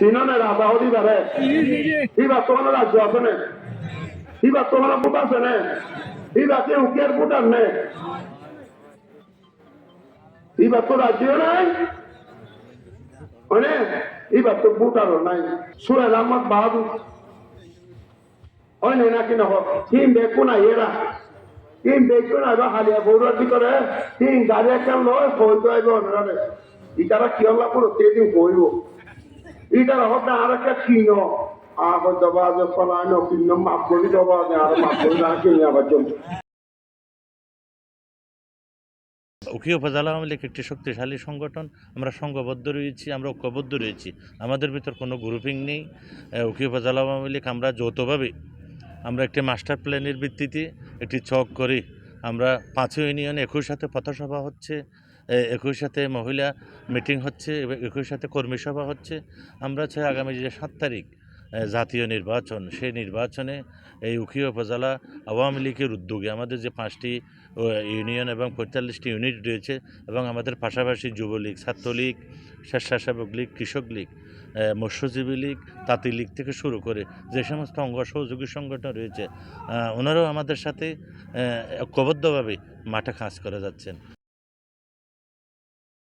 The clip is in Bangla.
সিননে রাজা হদি বারে এবার তোমার রাজ্য আছে না? এবার তোমার বুট আছে না? এবার কেউ কের বুট আর নেই এবার তো রাজ্য নাই? মানে এবার তো বুট আরও নাই। সুরেল আহমদ বাহাদুর ওই নেই নাকি নহ তিন বেকু না এরা তিন বেকু না এবার হালিয়া বৌরার ভিতরে তিন গাড়ি একটা লয় হইতো আইব অনারে ইটারা কি পুরো তেদিন হইব ইটারা হতে আর একটা যে ফলানো করি আর করি না কিনে আবার উপজেলা আওয়ামী লীগ একটি শক্তিশালী সংগঠন। আমরা সংঘবদ্ধ রয়েছি, আমরা ঐক্যবদ্ধ রয়েছি। আমাদের ভিতর কোনো গ্রুপিং নেই। উখিয়া উপজেলা আওয়ামী লীগ আমরা যৌথভাবে আমরা একটি মাস্টার প্ল্যানের ভিত্তিতে একটি চক করি আমরা পাঁচই ইউনিয়নে, একুশ সাথে পথসভা হচ্ছে একুশ সাথে মহিলা মিটিং হচ্ছে একই সাথে কর্মী সভা হচ্ছে। আমরা চাই আগামী যে সাত তারিখ জাতীয় নির্বাচন, সেই নির্বাচনে এই উখিয়া উপজেলা আওয়ামী লীগের উদ্যোগে আমাদের যে পাঁচটি ইউনিয়ন এবং পঁয়তাল্লিশটি ইউনিট রয়েছে এবং আমাদের পাশাপাশি যুবলীগ, ছাত্রলীগ, স্বেচ্ছাসেবক লীগ, কৃষক লীগ মৎস্যজীবী লীগ, তাঁতি লীগ থেকে শুরু করে যে সমস্ত অঙ্গ সহযোগী সংগঠন রয়েছে ওনারাও আমাদের সাথে ঐক্যবদ্ধভাবে মাঠে কাজ করে যাচ্ছেন।